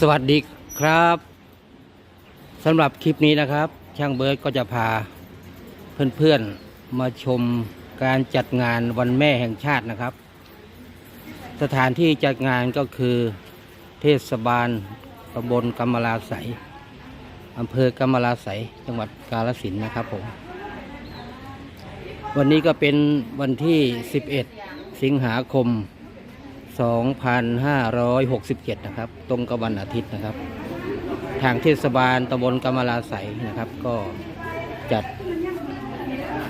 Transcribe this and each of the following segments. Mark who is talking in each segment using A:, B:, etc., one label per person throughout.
A: สวัสดีครับสำหรับคลิปนี้นะครับ ช่างเบิร์ดก็จะพาเพื่อนๆมาชมการจัดงานวันแม่แห่งชาตินะครับ สถานที่จัดงานก็คือเทศบาลตำบลกำมะลาไสอำเภอกำมะลาไสจังหวัดกาฬสินนะครับผม วันนี้ก็เป็นวันที่ 11 สิงหาคม 2567 นะครับ ตรงกับวันอาทิตย์นะครับ ทางเทศบาลตำบลกำมะลาไสนะครับ ก็จัด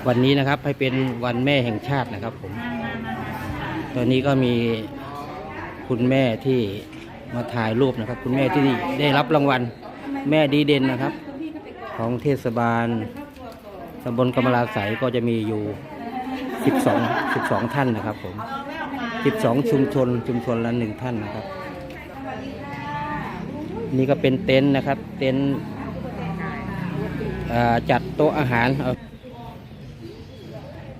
A: วันนี้นะครับให้เป็นวันแม่แห่งชาตินะครับผม ตอนนี้ก็มีคุณแม่ที่มาถ่ายรูปนะครับ คุณแม่ที่ได้รับรางวัลแม่ดีเด่นนะครับ ของเทศบาลตำบลกำมะลาไสก็จะมีอยู่ 12 12 ท่านนะครับผม 12 ชุมชน ชุมชนละหนึ่งท่านนะครับ นี่ก็เป็นเต็นท์นะครับ เต็นท์จัดโต๊ะอาหาร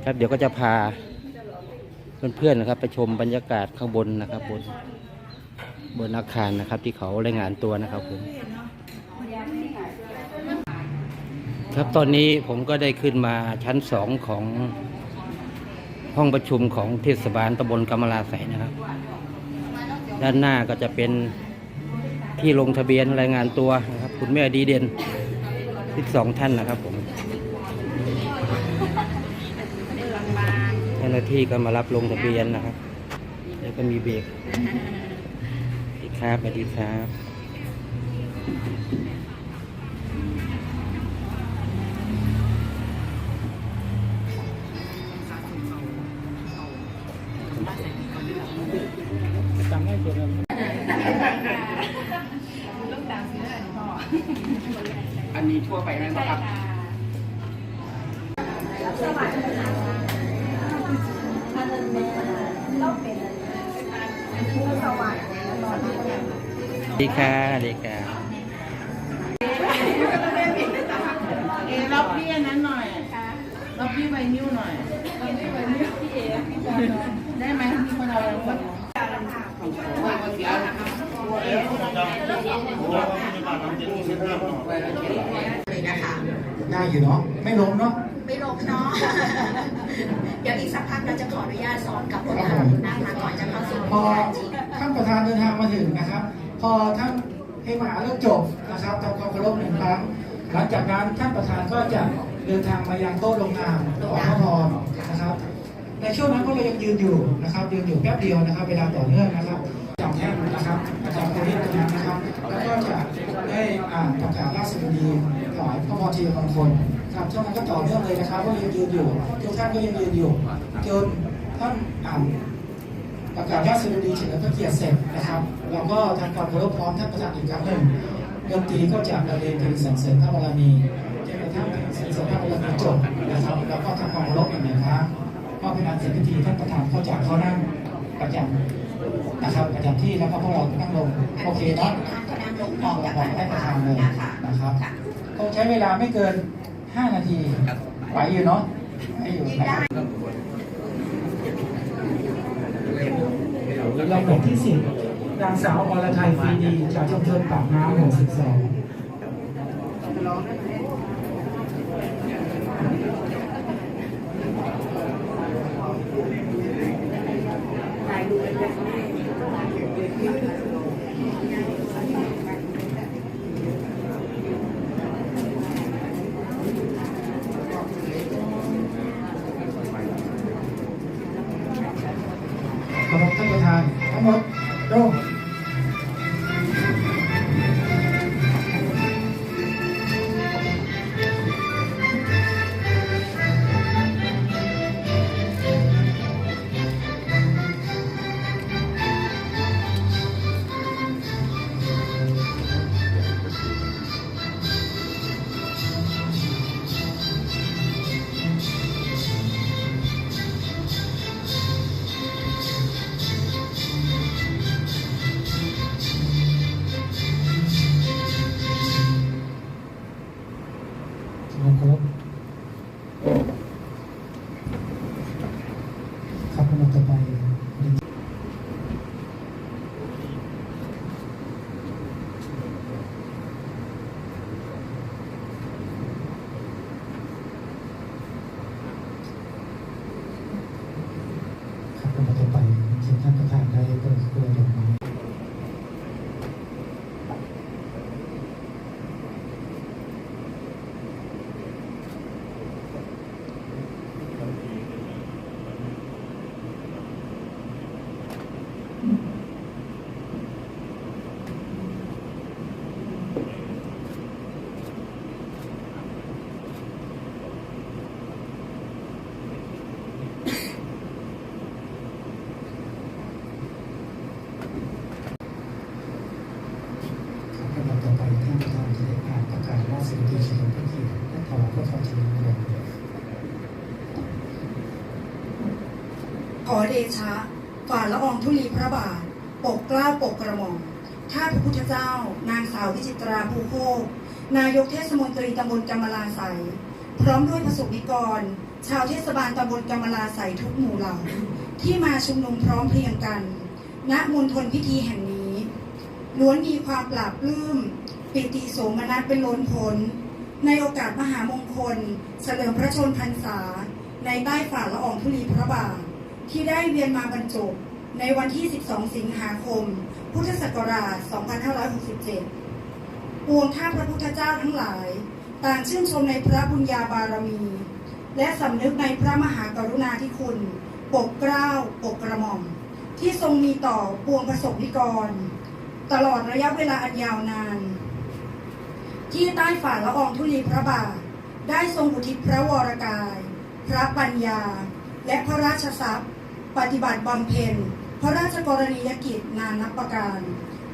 A: ครับเดี๋ยวก็จะพาเพื่อนๆนะครับ ไปชมบรรยากาศข้างบนนะครับบนบนอาคารนะครับ ที่เขารายงานตัวนะครับผมครับตอนนี้ผมก็ได้ขึ้นมาชั้นสองของ ห้องประชุมของเทศบาลตำบลกำมะลาไสนะครับ ด้านหน้าก็จะเป็นที่ลงทะเบียนรายงานตัวนะครับ คุณแม่ดีเด่นที่สองท่านนะครับผมเจ้าหน้าที่ก็มารับลงทะเบียนนะครับ แล้วก็มีเบรกสวัสดีครับสวัสดีครับ อันนี้ทั่วไปไหมครับดีค่ะดีค่ะ
B: เอรับพี่อันนั้นหน่อยรับพี่ไวนิ้วหน่อยได้ไหมมีคนเอารางวัล
C: เลยนะคะ
D: ได้ อยู่เนาะไม่ล้มเนาะ
C: ไม่ลงเนาะ เดี๋ยวอีกสักพักเราจะขออนุญาตสอนกับพวกเรานะคะก่อนจะเข้าสู่
D: พอ
C: การจริง
D: ท่านประธานเดินทางมาถึงนะครับ พอท่านเทมหาเริ่มจบนะครับทำความเคารพหนึ่งครั้ง หลังจากนั้นท่านประธานก็จะเดินทางมายังโต๊ะลงนามโต๊ะอภพรนะครับ ในช่วงนั้นก็เรายังยืนอยู่นะครับยืนอยู่แป๊บเดียวนะครับ เวลาต่อเนื่องนะครับจับแท่นนะครับอาจารย์โคเรียนตรงนั้นนะครับ แล้วก็จะได้อ่านประกาศราชกิจ ถวายพระพรทีมงคลครับช่วงนั้นก็ต่อเนื่องเลยนะครับก็ยังยืนอยู่ทุกท่านก็ยังยืนอยู่จนท่านอ่านประกาศราชสดีเฉลิมพระเกียรติเสร็จนะครับเราก็ทำความเคารพพร้อมท่านประธานอีกครั้งหนึ่งดนตรีก็จะบรรเลงเพลงสรรเสริญพระบารมีจนกระทั่งเพลงสรรเสริญพระบารมีจบนะครับแล้วก็ทำความเคารพอีกหนึ่งครั้งก็เป็นอันเสร็จพิธีท่านประธานก็จะเข้านั่งประจำนะครับประจำที่แล้วก็พวกเรานั่งลงโอเคเนาะ
C: ท่านก็นั่งลงพ
D: บ
C: ร้อ
D: อ
C: ม
D: ก
C: กับ
D: บอก
C: ท่านป
D: ให้
C: ระ
D: ประ
C: ธา
D: ธานนเลย
C: นะคะ
D: นะครับ
C: ค่ะ
D: คงใช้เวลาไม่เกิน 5 นาทีไหวอยู่เนาะไหวอยู่นะครับลำดับที่สิบนางสาวอรไทยฟรีดีจากชุมชนปากน้ำหมู่สิบสอง ดชะ
C: ฝ่าละอองธุลีพระบาท ปกกล้าปกกระหม่อมข้าพระพุทธเจ้า นางสาววิจิตราภูโคกนายกเทศมนตรีตำบลกำมะลาไสพร้อมด้วยประสบนิกร ชาวเทศบาลตำบลกำมะลาไสทุกหมู่เหล่า ที่มาชุมนุมพร้อมเพรียงกัน ณมณฑลพิธีแห่งนี้ ล้วนมีความปราบปลื้ม ปิติโสมนัสเป็นล้นพ้นในโอกาสมหามงคล เฉลิมพระชนพรรษา ในใต้ฝ่าละอองธุลีพระบาท ที่ได้เวียนมาบรรจบในวันที่ 12 สิงหาคม พุทธศักราช 2567 ปวงข้าพระพุทธเจ้าทั้งหลาย ต่างชื่นชมในพระบุญญาบารมี และสำนึกในพระมหากรุณาธิคุณ ปกเกล้า ปกกระหม่อม ที่ทรงมีต่อปวงประสบนิกร ตลอดระยะเวลาอันยาวนาน ที่ใต้ฝ่าละอองธุลีพระบาท ได้ทรงอุทิศพระวรกาย พระปัญญา และพระราชทรัพย์ ปฏิบัติบำเพ็ญพระราชกรณียกิจนานับประการ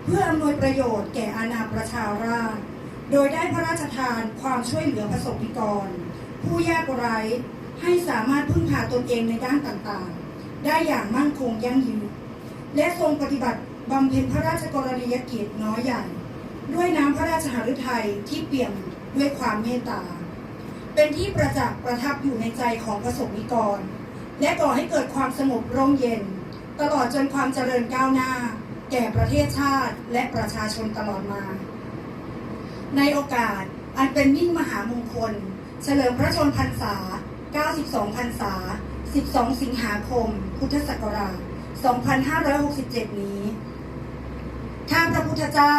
C: เพื่ออำนวยประโยชน์แก่อาณาประชาราษฎรโดยได้พระราชทานความช่วยเหลือประสบนิกร ผู้ยากไร้ให้สามารถพึ่งพาตนเองในด้านต่างๆ ได้อย่างมั่นคงยั่งยืน และทรงปฏิบัติบำเพ็ญพระราชกรณียกิจน้อยใหญ่ ด้วยน้ำพระราชหฤทัยที่เปี่ยมด้วยความเมตตา เป็นที่ประจักษ์ประทับอยู่ในใจของประสบนิกร และก่อให้เกิดความสงบร่มเย็น ตลอดจนความเจริญก้าวหน้า แก่ประเทศชาติและประชาชนตลอดมา ในโอกาสอันเป็นมิ่งมหามงคล เฉลิมพระชนพรรษา 92 พรรษา 12 สิงหาคม พุทธศักราช 2567 นี้ข้าพระพุทธเจ้า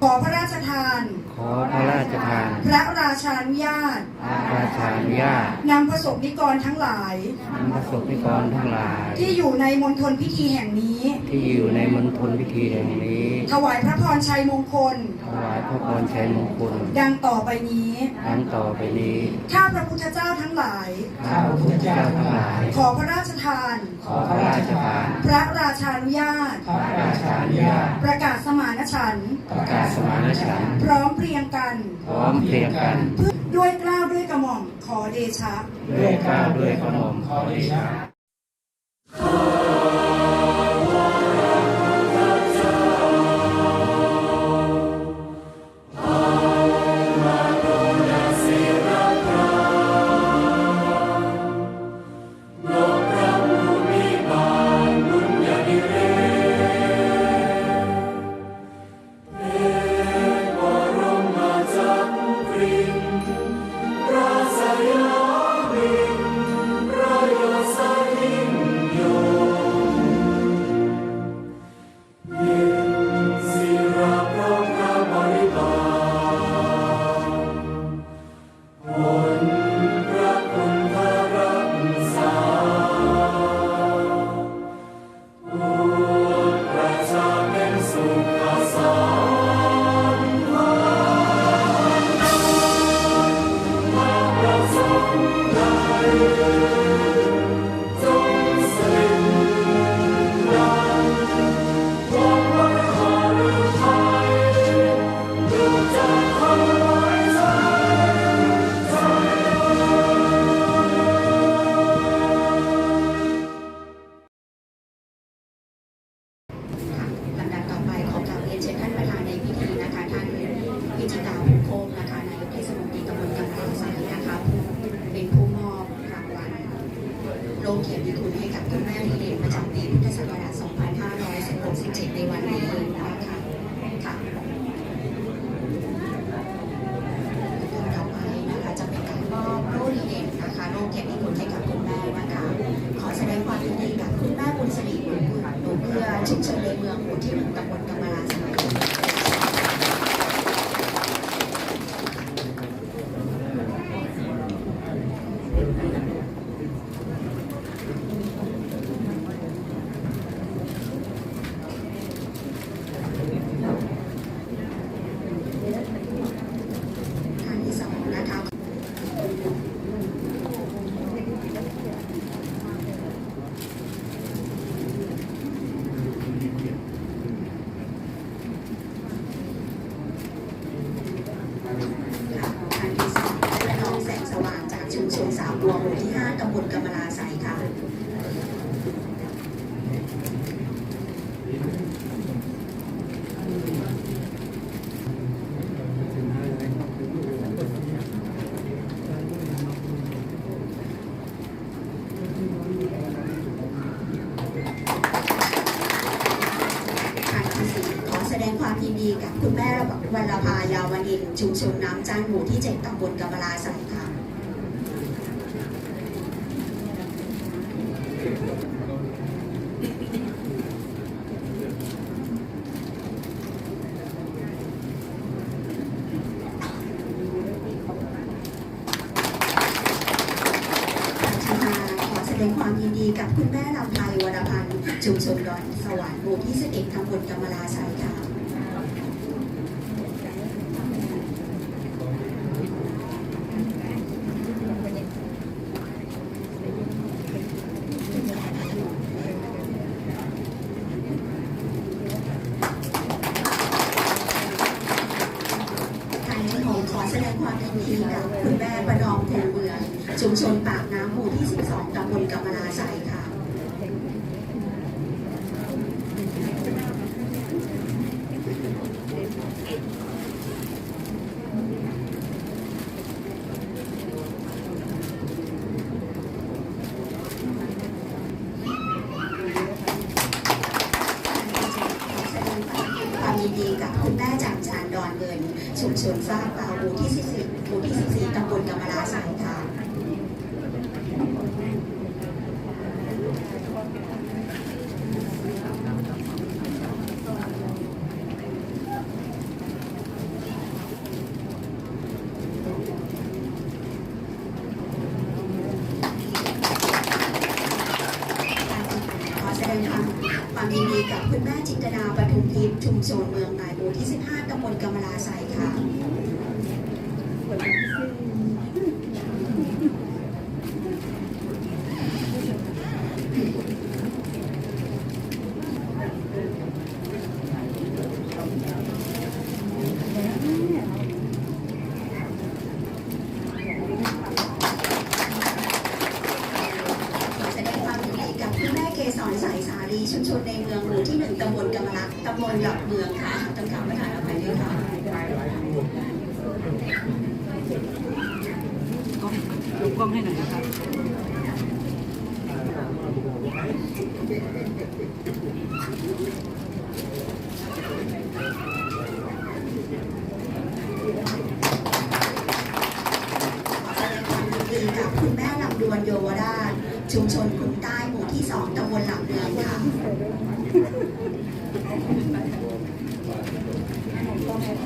C: ขอพระราชทาน
A: ขอพระราชทาน
C: พระราชานุญาต
A: พระราชานุญาต
C: นำประสบนิกรทั้งหลาย
A: นำประสบนิกรทั้งหลาย
C: ที่อยู่ในมณฑลพิธีแห่งนี้
A: ที่อยู่ในมณฑลพิธีแห่งนี้
C: ถวายพระพรชัยมงคล
A: ถวายพระพรชัยมงคล
C: ดังต่อไปนี้
A: ดังต่อไปนี้
C: ข้าพระพุทธเจ้าทั้งหลาย
A: ข้าพระพุทธเจ้าทั้งหลาย
C: ขอพระราชทาน
A: ขอพระราชทาน
C: พระราชานุญาต
D: พระราชานุญาต
C: ประกาศสมานฉันท์
A: ประกาศสมานฉันท์
C: พร้อมเพรียงกัน
A: พร้อมเพรียงกัน
C: เพื่อด้วยเกล้าวด้วยกระหม่อมขอเดชะ
A: ด้วยเกล้าวด้วยกระหม่อมขอเดชะ
E: ยินชุมชนน้ำจานหมู่ที่เจ็7ตำบลกำลาสังขะ ดงความยินดีกับคุณแม่ประนอมแงเมืองชุมชนปา
B: กน้ำ
E: หมู่ที่ 12ตำบลกำมะลาใส isso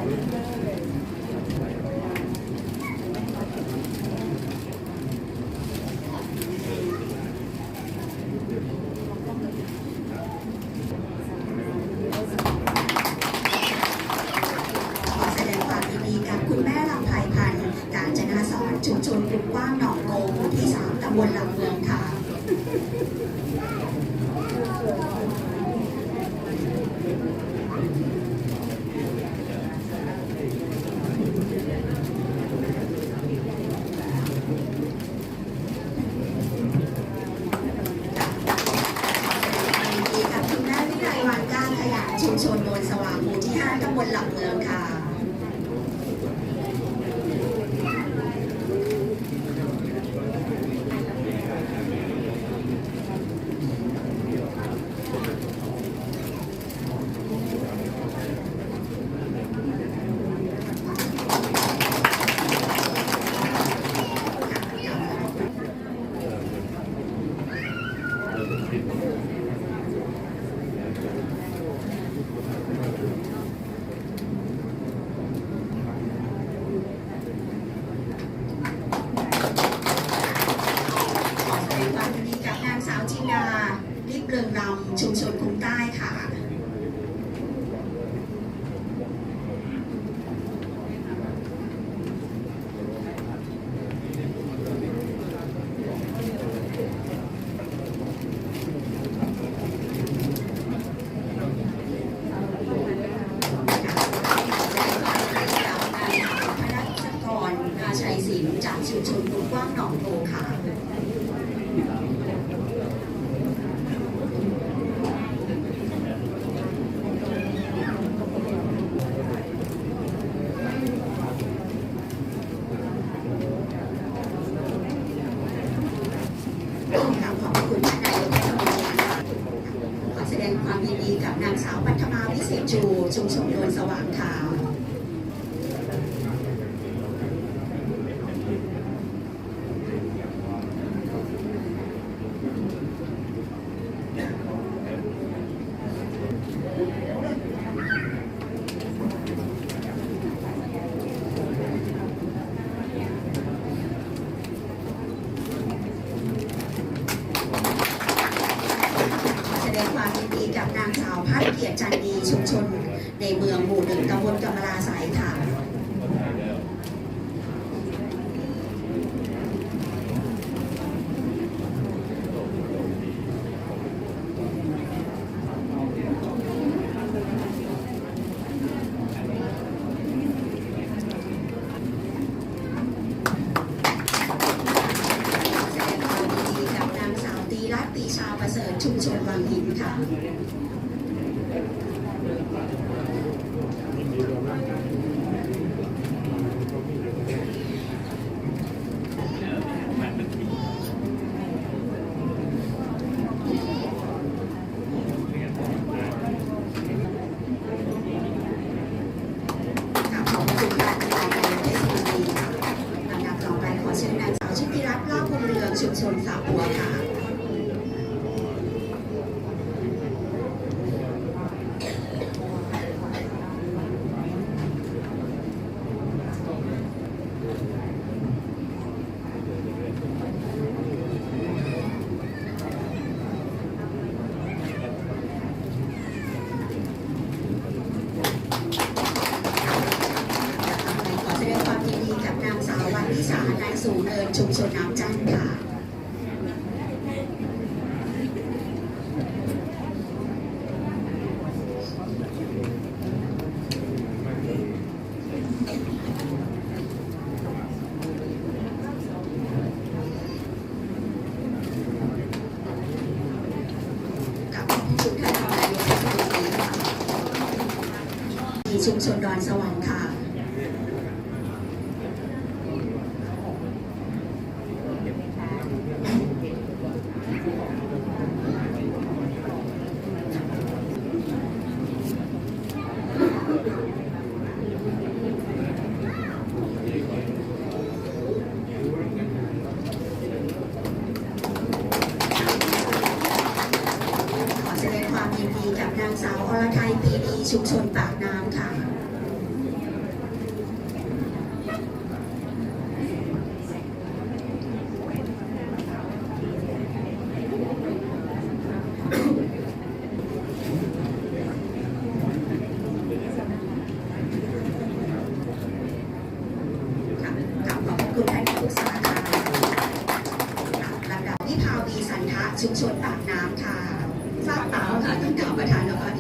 E: Obrigado. เกียรติจันดีชุมชน ในเมืองหมู่หนึ่งตำบลกำมะลาสายค่ะ แสดงความยินดีกับนางสาวตีรัตน์ปีชาประเสริฐชุมชนวังหินค่ะ กับขอบคุณการดูแลในเทศมนตรีค่ะลำดับต่อไปขอเชิญนางสาวชุติรัตน์ลาภภูมิเรืองชุมชนสาบัวค่ะ ขอแสดงความยินดีกับนางสาววันวิสานายสูงเนิน ชุมชนน้ำจันทร์ค่ะ กับชุมท่านรอยกเทศมนตรีค่ะมีชุมชนดอนสวรรค์ค่ะ ขอแสดงความยินดีกับนางสาวอรไทยปีดีชุมชนปากน้ำค่ะ ค่ะกลับขอบคุณท่านที่ปรึกษาค่ะลำดับวิภาวีสันทะ ชุมชนปากน้ำค่ะทราบเปล่าค่ะท่านกล่าวประธานนะคะ แ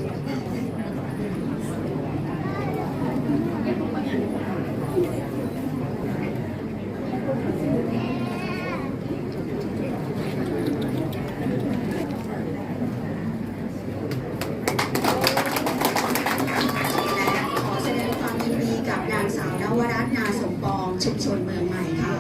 E: ละขอแสดงความยินดีกับนางสาวนวรัตน์นาสมปองชุมชนเมืองใหม่ค่ะ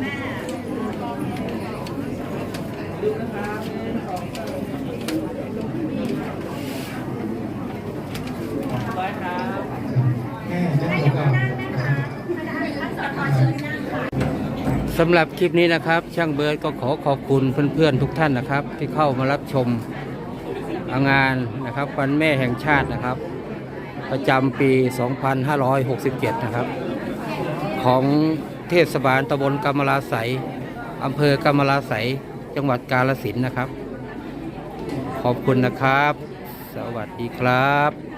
D: แม่จะถูกกับ
A: สำหรับคลิปนี้นะครับ ช่างเบิร์ดก็ขอขอบคุณเพื่อนๆทุกท่านนะครับ ที่เข้ามารับชมงานนะครับวันแม่แห่งชาตินะครับ ประจำปี 2567 นะครับ ของเทศบาลตำบลกำมะลาไสอำเภอกำมะลาไส จังหวัดกาลสินนะครับ ขอบคุณนะครับ สวัสดีครับ